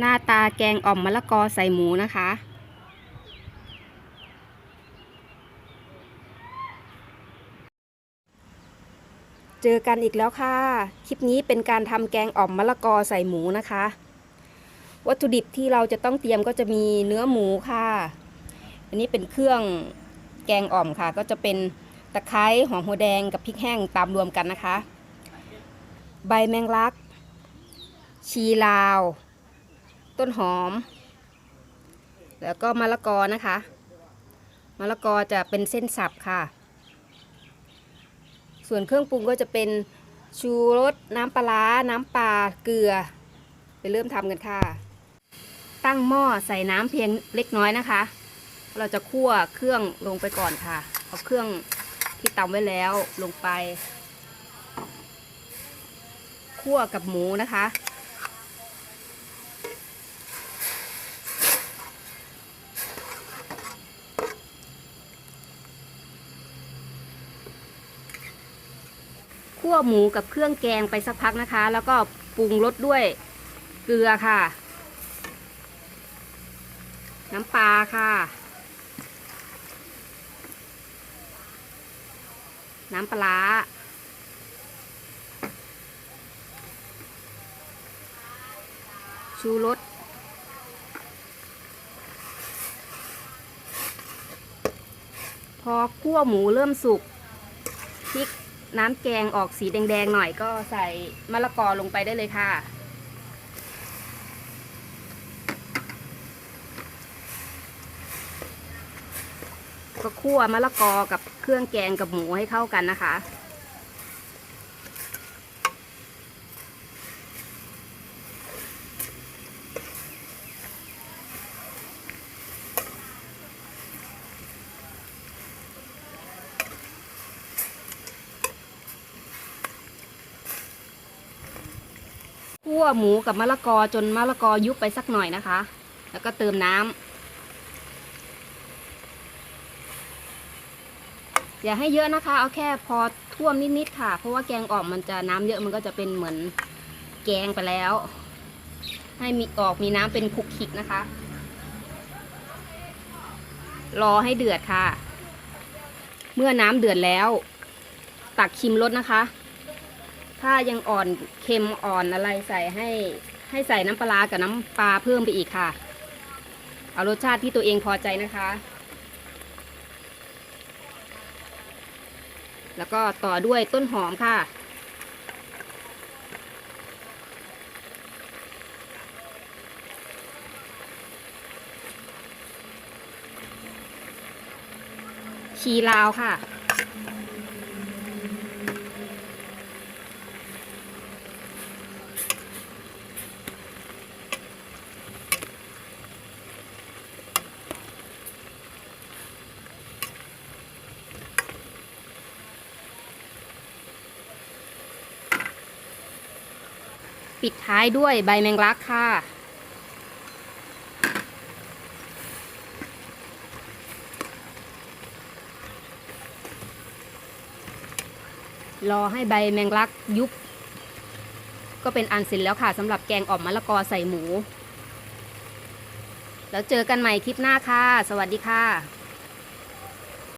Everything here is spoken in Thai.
หน้าตาแกงอ่อมมะละกอใส่หมูนะคะ เจอกันอีกแล้วค่ะ คลิปนี้เป็นการทำแกงอ่อมมะละกอใส่หมูนะคะ วัตถุดิบที่เราจะต้องเตรียมก็จะมีเนื้อหมูค่ะ อันนี้เป็นเครื่องแกงอ่อมค่ะ ก็จะเป็นตะไคร้หอมหัวแดงกับพริกแห้งตามรวมกันนะคะ ใบแมงลัก ชีลาว ต้นหอม แล้วก็มะละกอนะคะมะละกอจะเป็นเส้นสับค่ะ ส่วนเครื่องปรุงก็จะเป็นชูรสน้ำปลาร้าน้ำปลา เกลือ ไปเริ่มทำกันค่ะ ตั้งหม้อใส่น้ำเพียงเล็กน้อยนะคะ เราจะคั่วเครื่องลงไปก่อนค่ะ เอาเครื่องที่ตำไว้แล้วลงไป คั่วกับหมูนะคะ คั่วหมูกับเครื่องแกงไปสักพักนะคะ แล้วก็ปรุงรสด้วยเกลือค่ะ น้ำปลาค่ะ น้ำปลาร้าชูรสพอคั่วหมูเริ่มสุกพริก น้ำแกงออกสีแดงๆหน่อยก็ใส่มะละกอลงไปได้เลยค่ะ ก็คั่วมะละกอกับเครื่องแกงกับหมูให้เข้ากันนะคะ วหมูกับมะละกอจนมะละกอยุบไปสักหน่อยนะคะ แล้วก็เติมน้ำอย่าให้เยอะนะคะ เอาแค่พอท่วมนิดๆค่ะ เพราะว่าแกงออมมันจะน้ำเยอะมันก็จะเป็นเหมือนแกงไปแล้ว ให้มีออกมีน้ำเป็นคลุกคลิกนะคะ รอให้เดือดค่ะ เมื่อน้ำเดือดแล้ว ตักชิมรสนะคะ ถ้ายังอ่อนเค็มอ่อนอะไรใส่ให้ให้ใส่น้ำปลากับน้ำปลาเพิ่มไปอีกค่ะ เอารสชาติที่ตัวเองพอใจนะคะ แล้วก็ต่อด้วยต้นหอมค่ะ ชีลาวค่ะ ปิดท้ายด้วยใบแมงลักค่ะ รอให้ใบแมงลักยุบ ก็เป็นอันเสร็จแล้วค่ะสำหรับแกงอ่อมมะละกอใส่หมู แล้วเจอกันใหม่คลิปหน้าค่ะ สวัสดีค่ะ